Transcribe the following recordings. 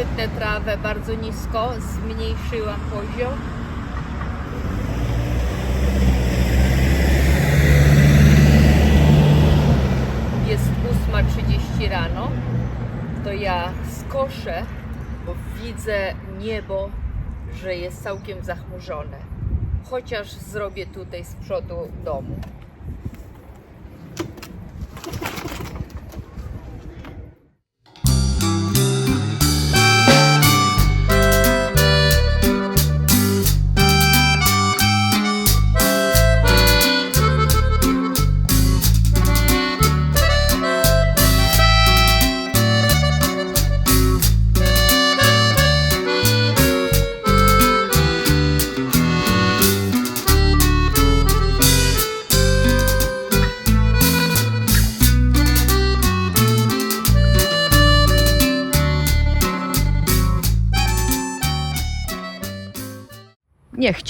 Przytnę trawę bardzo nisko, zmniejszyłam poziom. Jest 8.30 rano, to ja skoszę, bo widzę niebo, że jest całkiem zachmurzone. Chociaż zrobię tutaj z przodu domu.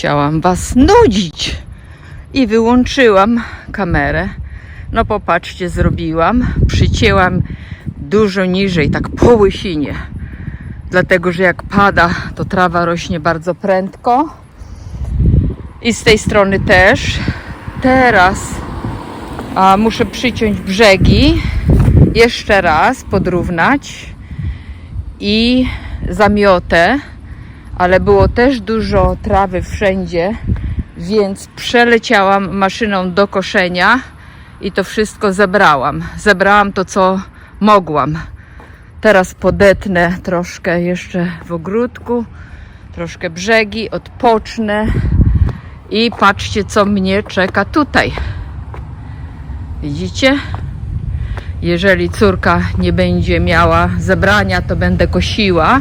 Chciałam Was nudzić i wyłączyłam kamerę. No popatrzcie, zrobiłam. Przycięłam dużo niżej, tak po łysinie. Dlatego, że jak pada, to trawa rośnie bardzo prędko. I z tej strony też. Teraz a, muszę przyciąć brzegi. Jeszcze raz podrównać. I zamiotę ale było też dużo trawy wszędzie, więc przeleciałam maszyną do koszenia i to wszystko zebrałam. Zebrałam to, co mogłam. Teraz podetnę troszkę jeszcze w ogródku, troszkę brzegi, odpocznę i patrzcie, co mnie czeka tutaj. Widzicie? Jeżeli córka nie będzie miała zebrania, to będę kosiła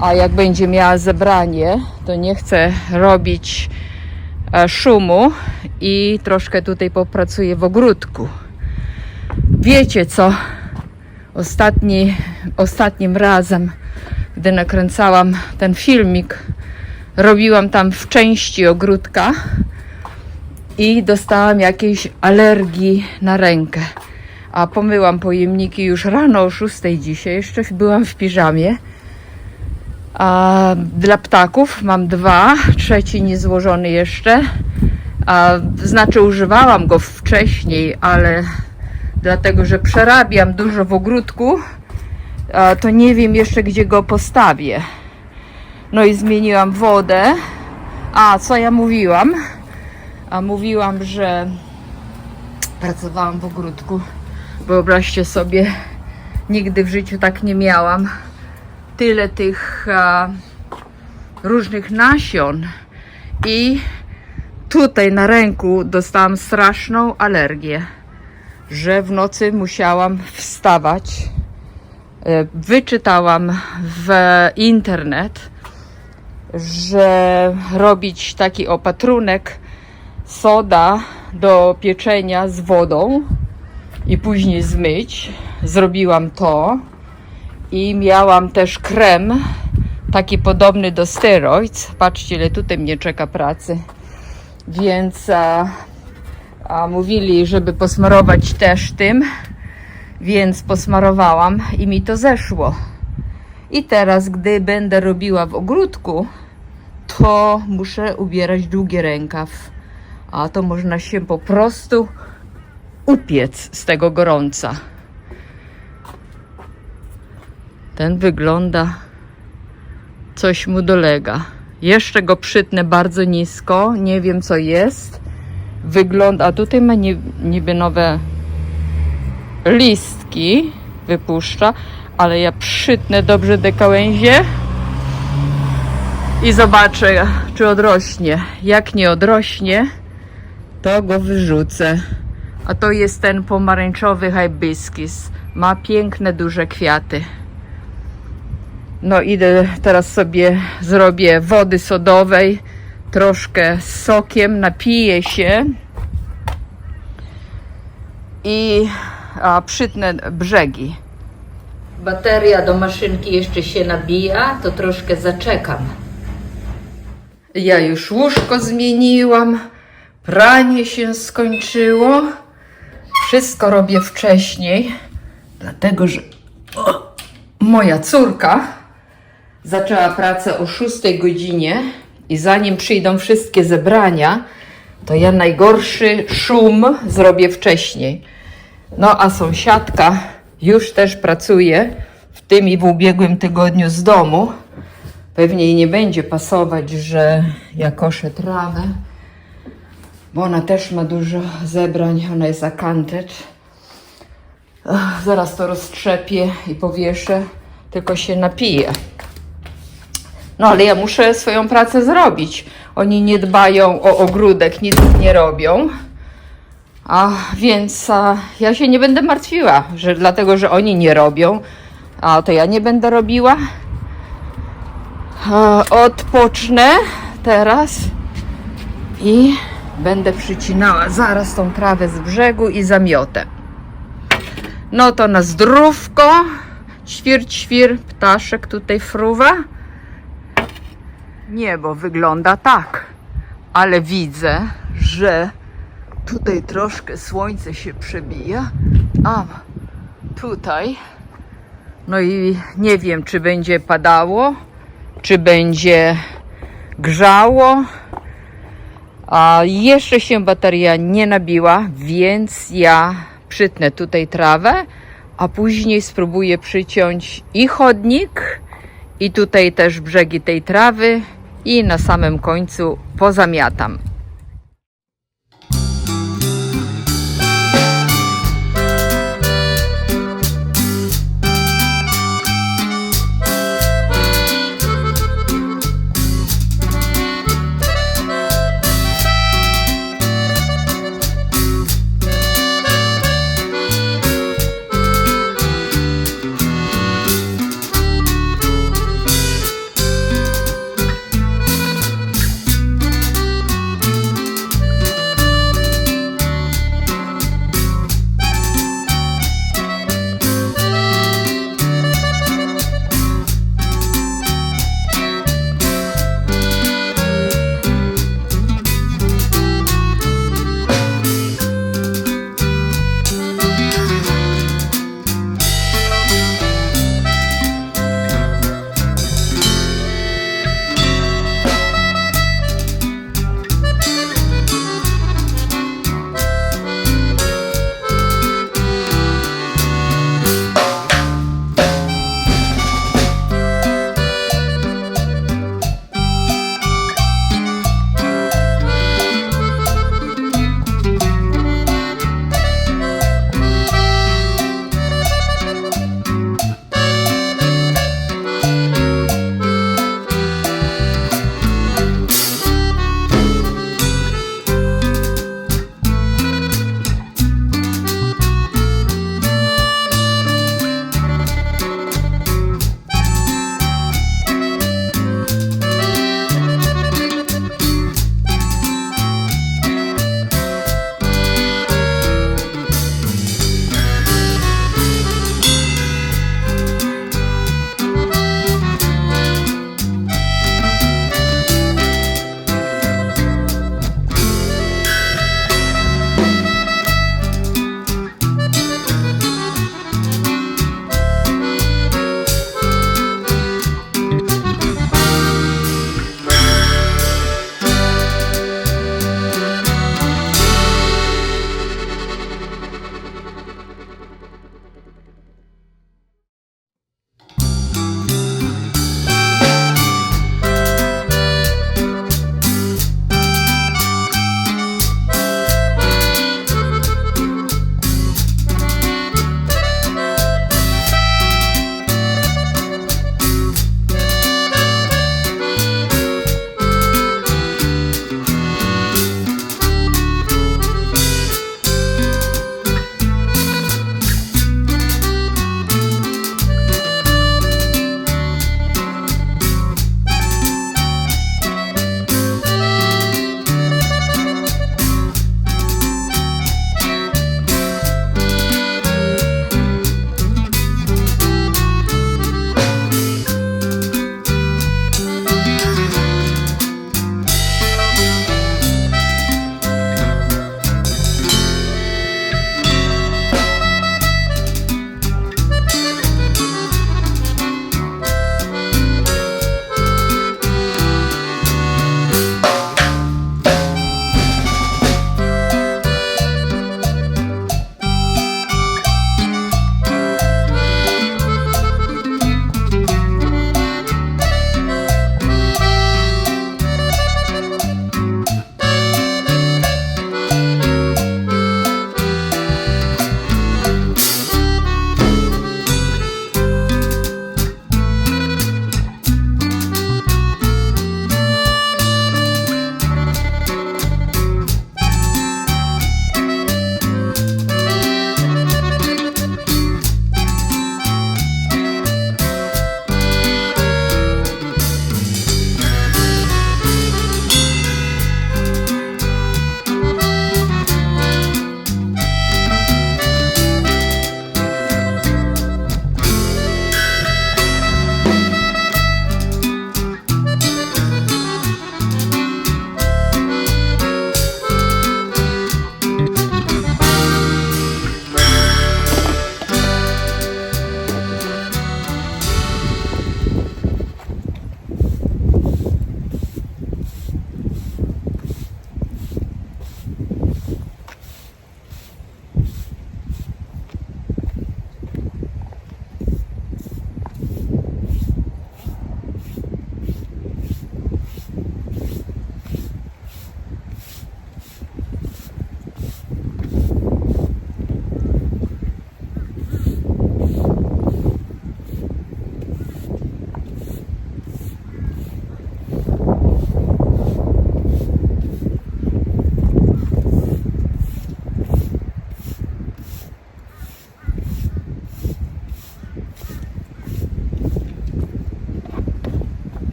a jak będzie miała zebranie, to nie chcę robić e, szumu i troszkę tutaj popracuję w ogródku. Wiecie co? Ostatni, ostatnim razem, gdy nakręcałam ten filmik, robiłam tam w części ogródka i dostałam jakiejś alergii na rękę. A pomyłam pojemniki już rano o 6 dzisiaj, jeszcze byłam w piżamie. A dla ptaków mam dwa, trzeci niezłożony jeszcze. A, znaczy używałam go wcześniej, ale dlatego, że przerabiam dużo w ogródku, a, to nie wiem jeszcze gdzie go postawię. No i zmieniłam wodę. A co ja mówiłam? A mówiłam, że pracowałam w ogródku. Wyobraźcie sobie, nigdy w życiu tak nie miałam tyle tych a, różnych nasion i tutaj na ręku dostałam straszną alergię, że w nocy musiałam wstawać. E, Wyczytałam w internet, że robić taki opatrunek soda do pieczenia z wodą i później zmyć. Zrobiłam to i miałam też krem, taki podobny do steroids. Patrzcie, ile tutaj mnie czeka pracy. Więc a, a mówili, żeby posmarować też tym, więc posmarowałam i mi to zeszło. I teraz, gdy będę robiła w ogródku, to muszę ubierać długi rękaw. A to można się po prostu upiec z tego gorąca. Ten wygląda, coś mu dolega. Jeszcze go przytnę bardzo nisko, nie wiem co jest. Wygląda, a tutaj ma ni- niby nowe listki, wypuszcza, ale ja przytnę dobrze te gałęzie i zobaczę, czy odrośnie. Jak nie odrośnie, to go wyrzucę. A to jest ten pomarańczowy hibiscus. Ma piękne, duże kwiaty. No idę teraz sobie zrobię wody sodowej, troszkę z sokiem, napiję się i a, przytnę brzegi. Bateria do maszynki jeszcze się nabija, to troszkę zaczekam. Ja już łóżko zmieniłam, pranie się skończyło Wszystko robię wcześniej, dlatego że o, moja córka zaczęła pracę o 6 godzinie i zanim przyjdą wszystkie zebrania, to ja najgorszy szum zrobię wcześniej. No a sąsiadka już też pracuje w tym i w ubiegłym tygodniu z domu. Pewnie jej nie będzie pasować, że ja koszę trawę, bo ona też ma dużo zebrań, ona jest. Ach, Zaraz to roztrzepię i powieszę, tylko się napiję. No ale ja muszę swoją pracę zrobić. Oni nie dbają o ogródek, nic nie robią. A więc a, ja się nie będę martwiła, że dlatego, że oni nie robią, a to ja nie będę robiła. A, odpocznę teraz i będę przycinała zaraz tą trawę z brzegu i zamiotę. No to na zdrówko. Ćwir, ćwir, ptaszek tutaj fruwa. Niebo wygląda tak, ale widzę, że tutaj troszkę słońce się przebija. A tutaj. No i nie wiem, czy będzie padało, czy będzie grzało. A jeszcze się bateria nie nabiła, więc ja przytnę tutaj trawę, a później spróbuję przyciąć i chodnik, i tutaj też brzegi tej trawy, i na samym końcu pozamiatam.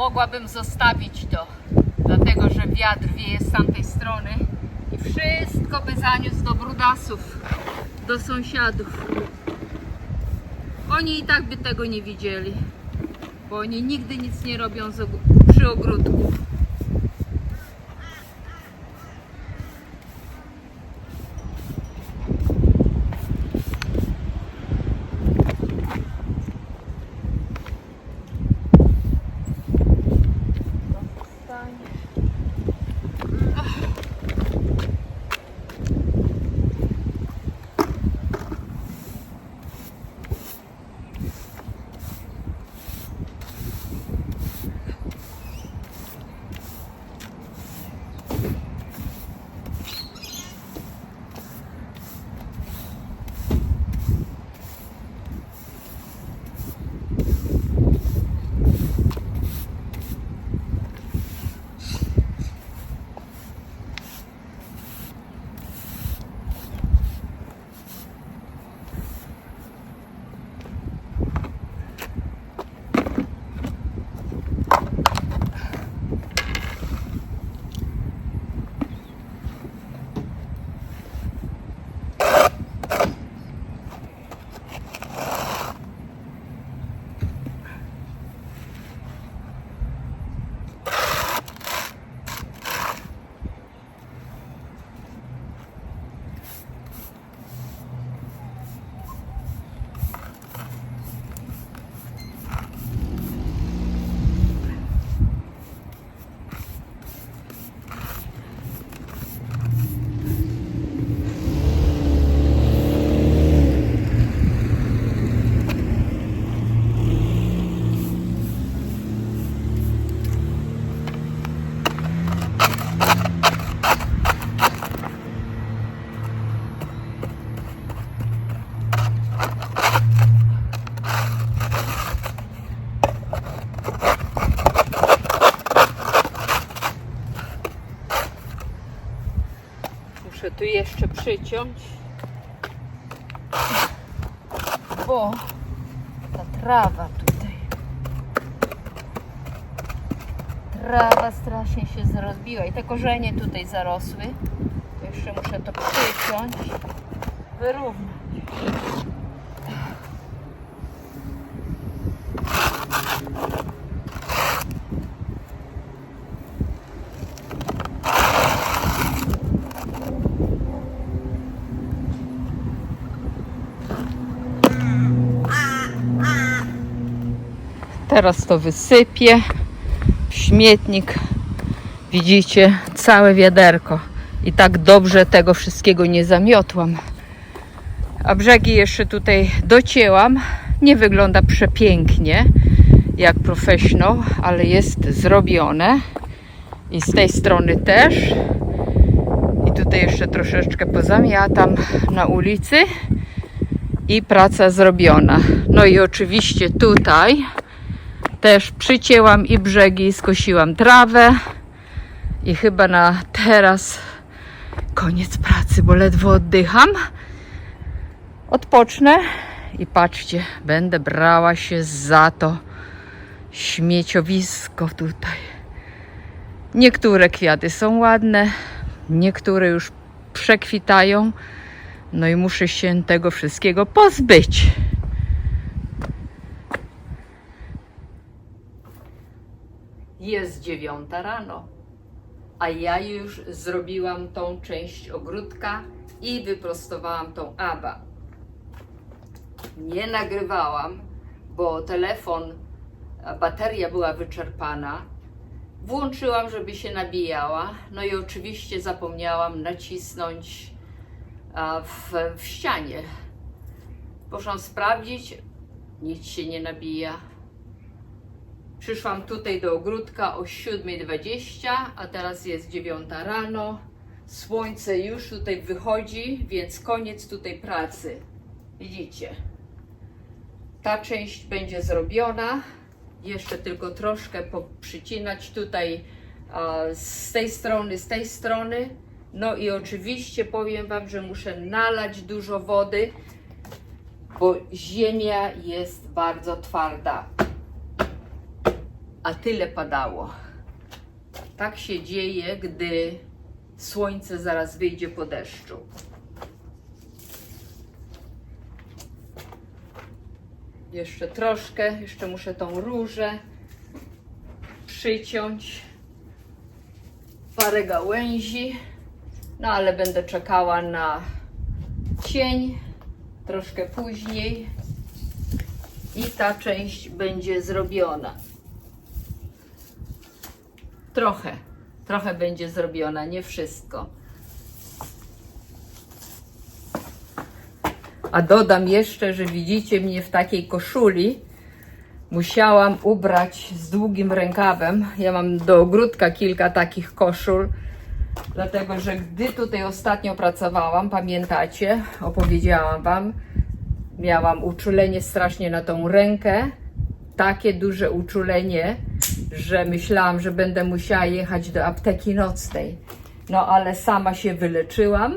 Mogłabym zostawić to, dlatego że wiatr wieje z tamtej strony i wszystko by zaniósł do brudasów, do sąsiadów. Oni i tak by tego nie widzieli, bo oni nigdy nic nie robią przy ogródku. Muszę tu jeszcze przyciąć, bo ta trawa tutaj. Trawa strasznie się zrozbiła i te korzenie tutaj zarosły. To jeszcze muszę to przyciąć, wyrównać. Teraz to wysypię śmietnik. Widzicie, całe wiaderko. I tak dobrze tego wszystkiego nie zamiotłam. A brzegi jeszcze tutaj docięłam. Nie wygląda przepięknie, jak professional, ale jest zrobione. I z tej strony też. I tutaj jeszcze troszeczkę pozamiatam na ulicy. I praca zrobiona. No i oczywiście tutaj też przycięłam i brzegi, skosiłam trawę i chyba na teraz koniec pracy, bo ledwo oddycham. Odpocznę i patrzcie, będę brała się za to śmieciowisko tutaj. Niektóre kwiaty są ładne, niektóre już przekwitają. No i muszę się tego wszystkiego pozbyć. Jest dziewiąta rano, a ja już zrobiłam tą część ogródka i wyprostowałam tą aba. Nie nagrywałam, bo telefon, bateria była wyczerpana. Włączyłam, żeby się nabijała, no i oczywiście zapomniałam nacisnąć w, w ścianie. Poszłam sprawdzić, nic się nie nabija. Przyszłam tutaj do ogródka o 7.20, a teraz jest 9 rano. Słońce już tutaj wychodzi, więc koniec tutaj pracy. Widzicie? Ta część będzie zrobiona. Jeszcze tylko troszkę poprzycinać tutaj z tej strony, z tej strony. No i oczywiście powiem Wam, że muszę nalać dużo wody, bo ziemia jest bardzo twarda. A tyle padało. Tak się dzieje, gdy słońce zaraz wyjdzie po deszczu. Jeszcze troszkę, jeszcze muszę tą różę przyciąć. Parę gałęzi, no ale będę czekała na cień troszkę później i ta część będzie zrobiona. Trochę, trochę będzie zrobiona, nie wszystko. A dodam jeszcze, że widzicie mnie w takiej koszuli. Musiałam ubrać z długim rękawem. Ja mam do ogródka kilka takich koszul. Dlatego, że gdy tutaj ostatnio pracowałam, pamiętacie, opowiedziałam Wam, miałam uczulenie strasznie na tą rękę. Takie duże uczulenie, że myślałam, że będę musiała jechać do apteki nocnej. No ale sama się wyleczyłam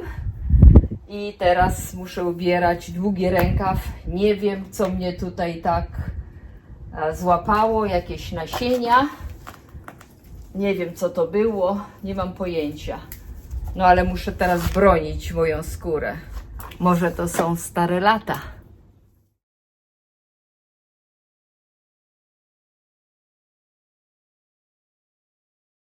i teraz muszę ubierać długi rękaw. Nie wiem, co mnie tutaj tak a, złapało, jakieś nasienia. Nie wiem, co to było, nie mam pojęcia. No ale muszę teraz bronić moją skórę. Może to są stare lata.